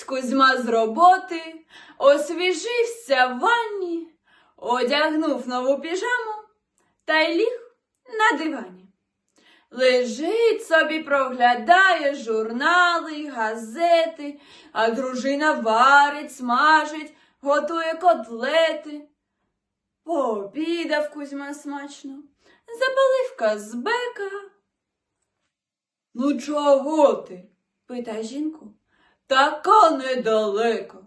Ось Кузьма з роботи, освіжився в ванні, одягнув нову піжаму та й ліг на дивані. Лежить собі, проглядає журнали, газети, а дружина варить, смажить, готує котлети. Пообідав Кузьма смачно, запалив казбека. Ну, чого ти? питає жінку. Така недалеко.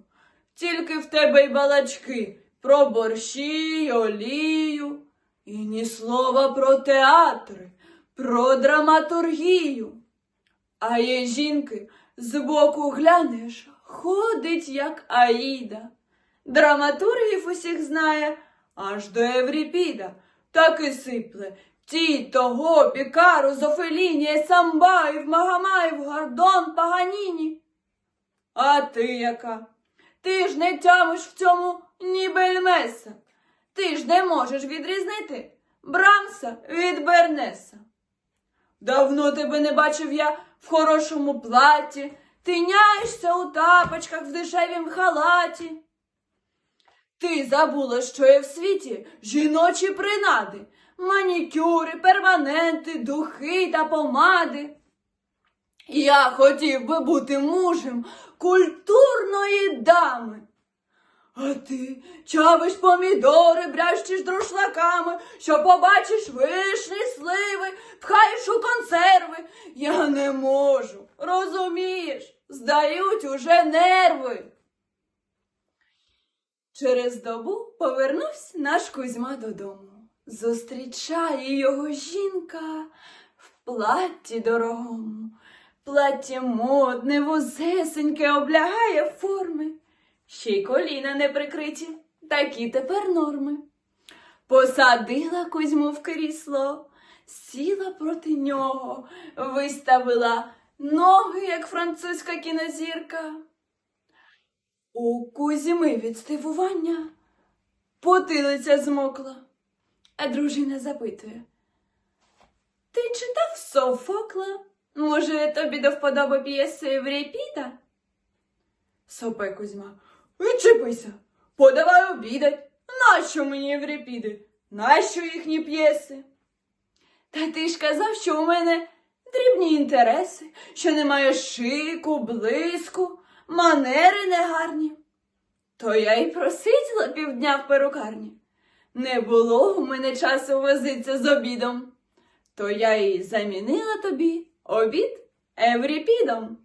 Тільки в тебе й балачки про борщі, й олію, і ні слова про театри, про драматургію. А є жінки, збоку глянеш, ходить, як Аїда. Драматургів усіх знає, аж до Евріпіда, так і сипле. Ті, того, Пікару, Зофеліні, Самбаїв, Магомаїв, Гордон, Паганіні. А ти яка? Ти ж не тямиш в цьому ні бельмеса. Ти ж не можеш відрізнити Брамса від Бернеса. Давно тебе не бачив я в хорошому платі, ти няєшся у тапочках в дешевім халаті. Ти забула, що є в світі жіночі принади, манікюри, перманенти, духи та помади. Я хотів би бути мужем культурної дами. А ти чавиш помідори, брящиш друшлаками, що побачиш вишні, сливи, пхаєш у консерви. Я не можу, розумієш, здають уже нерви. Через добу повернувся наш Кузьма додому. Зустрічає його жінка в платті дорогому. Плаття модне, вузесеньке, облягає форми. Ще й коліна не прикриті, такі тепер норми. Посадила Кузьму в крісло, сіла проти нього, виставила ноги, як французька кінозірка. У Кузьми від здивування потилиця змокла, а дружина запитує. Ти читав Софокла? Може, тобі до вподоби п'єси Евріпіда? Сопе Кузьма. Відчепися, подавай обідать. Нащо мені Евріпіди? Нащо їхні п'єси? Та ти ж казав, що у мене дрібні інтереси, що немає шику, блиску, манери негарні. То я й просиділа півдня в перукарні. Не було у мене часу возитися з обідом. То я і замінила тобі обід Евріпідом.